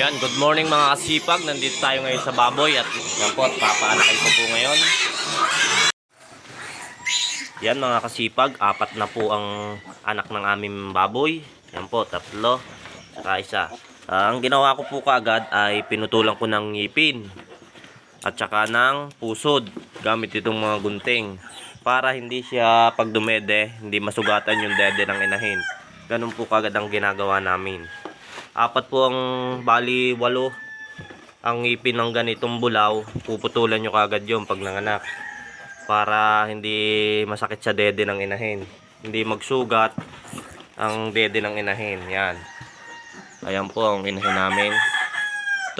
Yan, good morning mga kasipag. Nandito tayo ngayon sa baboy at yan po, at papaanakay ko po ngayon. Yan mga kasipag, apat na po ang anak ng aming baboy. Yan po, tatlo. Saka isa. Ah, ang ginawa ko po kaagad ay pinutulan ko ng ngipin at saka ng pusod gamit itong mga gunting para hindi siya pag dumede, hindi masugatan yung dede ng inahin. Ganun po kagad ang ginagawa namin. Apat po ang bali walo ang ngipin ng ganitong bulaw, puputulan nyo kagad yun pag nanganak para hindi masakit sa dede ng inahin. Hindi magsugat ang dede ng inahin. Yan. Ayan po ang inahin namin.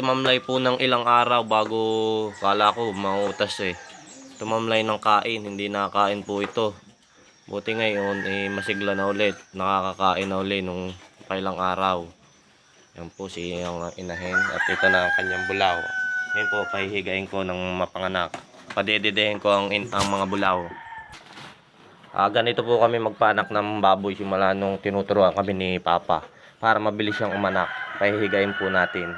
Tumamlay po ng ilang araw bago kala ko mautas eh. Tumamlay ng kain, hindi nakakain po ito. Buti ngayon, eh, masigla na ulit. Nakakakain na ulit nung kailang araw. Yan po si ang inahin. At ito na ang kanyang bulaw. Ngayon po, pahihigain ko ng mapanganak. Padededehin ko ang, in, ang mga bulaw. Ah, ganito po kami magpanak ng baboy simula nung tinuturuan kami ni Papa. Para mabilis siyang umanak. Pahihigain po natin.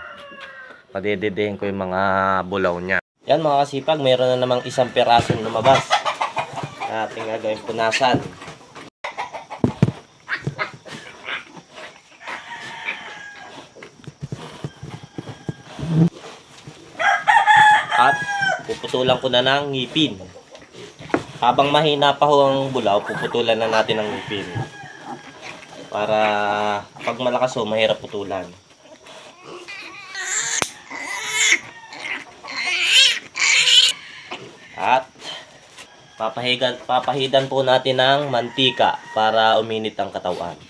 Padededehin ko yung mga bulaw niya. Yan mga kasipag, meron na namang isang pirasong lumabas. Ating gagawin punasan. At puputulan ko na ng ngipin. Habang mahina pa ho ang bulaw, puputulan na natin ang ngipin. Para pag malakas ho, mahirap putulan. At papahigan, papahidan po natin ng mantika para uminit ang katawan.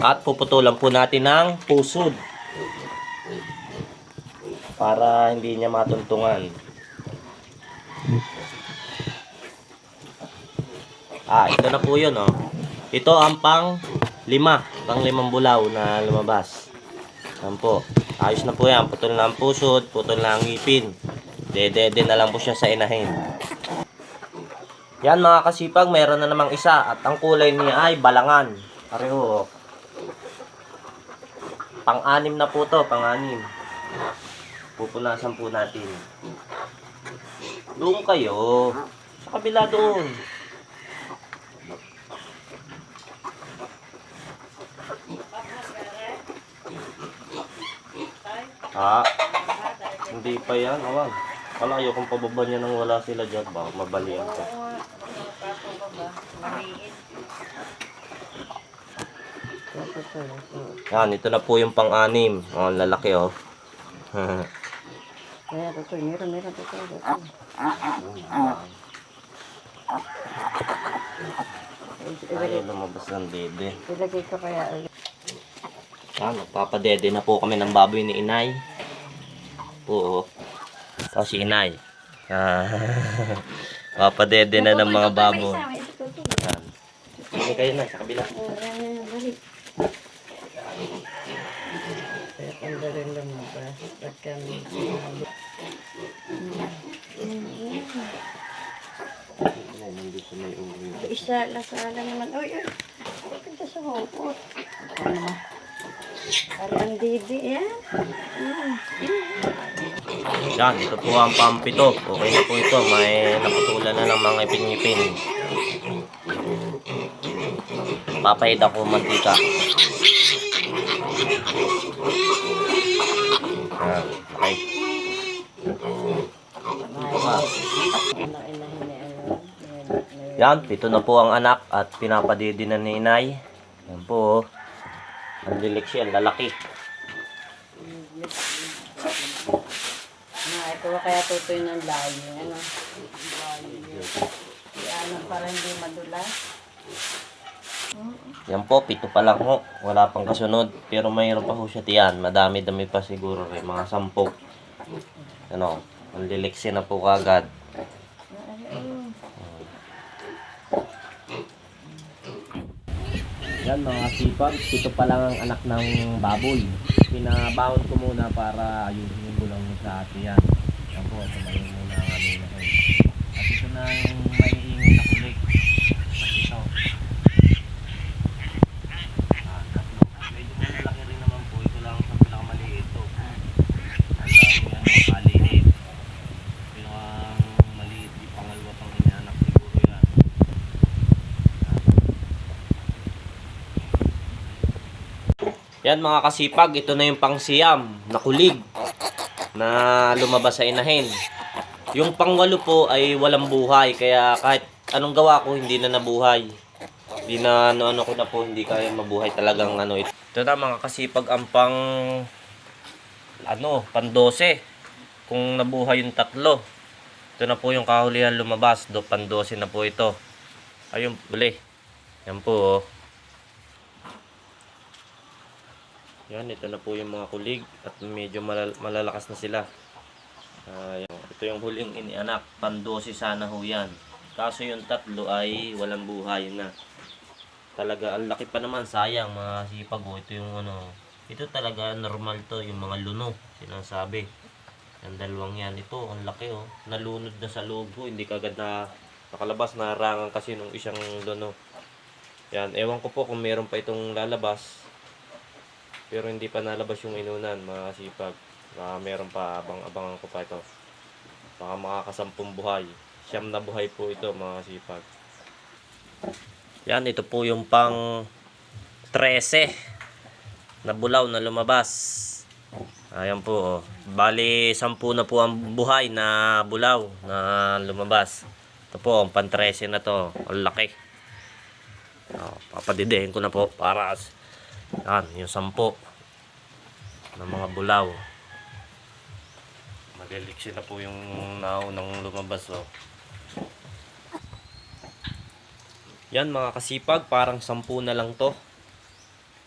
At puputulan po natin ng pusod para hindi niya matuntungan. Ah, ito na po yun, oh. Ito ang pang lima, pang limang bulaw na lumabas. Yan po. Ayos na po yan. Putol na ang pusod, putol na ang ngipin. Dede-de na lang po siya sa inahin. Yan mga kasipag, meron na namang isa. At ang kulay niya ay balangan. Pareho. oh. Pang-anim na po to, pang-anim. Pupunasan po natin. Doon kayo. Sa kabila doon. Ha? Hindi pa yan, awang. Wala kayo kung pababa niya nang wala sila dyan. Baka mabalian ko. Yan, ito na po yung pang-anim. Oh, ang lalaki oh. Totoo, meron, meron, totoo. Ayaw lumabas ng dede. Ilagay ko kaya. Ah, magpapadede na po kami ng baboy ni Inay. Oo. Tapos si Inay. Ah, papadede na ng mga baboy. Yan. Hindi kayo na sa kabila. Oh, yan, yan, yan, balik. Kaya ang galing lumabas. Ba't kami sinabi? Inay, nandito may uri. Isa, lasala naman. Uy, uy. Bakit ka sa hukot? Ano naman? Parang didi, yan. Mm. Yan, ito po ang pampito. Okay na po ito. May naputulan na ng mga ipin-ipin. Papahid ako mantika. Yan, okay. Ah. May- Yan, pito na po ang anak at pinapadidi na ni inay. Yan po. oh. Ang lilik siya, ang lalaki. Na, ito ba kaya tutoy ng layo, ano? Layo. Ano, para hindi madulas. Yan po, pito pa lang ho. Wala pang kasunod. Pero mayroon pa ho siya tiyan. Madami-dami pa siguro rin. Mga sampo. Ano, ang lilik siya na po kagad. Yan mga sipag, ito pa lang ang anak ng baboy. pinabawon ko muna para ayusin yung bulong sa ate yan. Yan po, tumayo muna ang aming nahin. At ito na yung may ingin na kulik. At ito. Ah, tatlo. Medyo malaki rin naman po. Ito lang sa pinakamaliit ito. Ang dami ano, maliit. Pinakang maliit, yung pangalawa pang inaanak siguro yan. Yan mga kasipag, ito na yung pangsiyam na kulig na lumabas sa inahin. Yung pangwalo po ay walang buhay kaya kahit anong gawa ko hindi na nabuhay. Hindi na ano, ano ko na po hindi kaya mabuhay talagang ano ito. Ito na mga kasipag ang pang ano, pan 12. Kung nabuhay yung tatlo. Ito na po yung kahulihan lumabas, do pan 12 na po ito. Ayun, uli. Yan po oh. Yan, ito na po yung mga kulig at medyo malal- malalakas na sila. Yan. ito yung huling inianak, pandosi sana ho yan. Kaso yung tatlo ay walang buhay na. Talaga, ang laki pa naman, sayang mga sipag ho. Ito yung ano, ito talaga normal to, yung mga luno, sinasabi. Yung dalawang yan, ito, ang laki oh. Nalunod na sa loob ho, hindi kagad na nakalabas, narangan kasi nung isang luno. Yan, ewan ko po kung meron pa itong lalabas. Pero hindi pa nalabas yung inunan, mga sipag. Baka meron pa, abang-abangan ko pa ito. Baka makakasampung buhay. Siyam na buhay po ito, mga sipag. Yan, ito po yung pang 13 na bulaw na lumabas. Ayan po, oh. Bali, 10 na po ang buhay na bulaw na lumabas. Ito po, ang pang 13 na to. Ang laki. Oh, papadidihin ko na po para yan, yung sampo ng mga bulaw. Maliliksi na po yung naunang lumabas. Oh. Yan mga kasipag, parang sampu na lang to.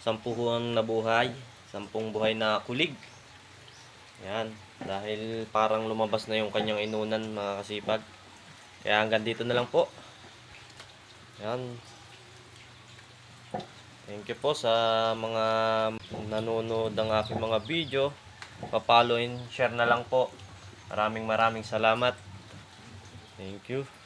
Sampu ang nabuhay. Sampung buhay na kulig. Yan, dahil parang lumabas na yung kanyang inunan mga kasipag. Kaya hanggang dito na lang po. Yan, Thank you po sa mga nanonood ng aking mga video. And share na lang po. Maraming maraming salamat. Thank you.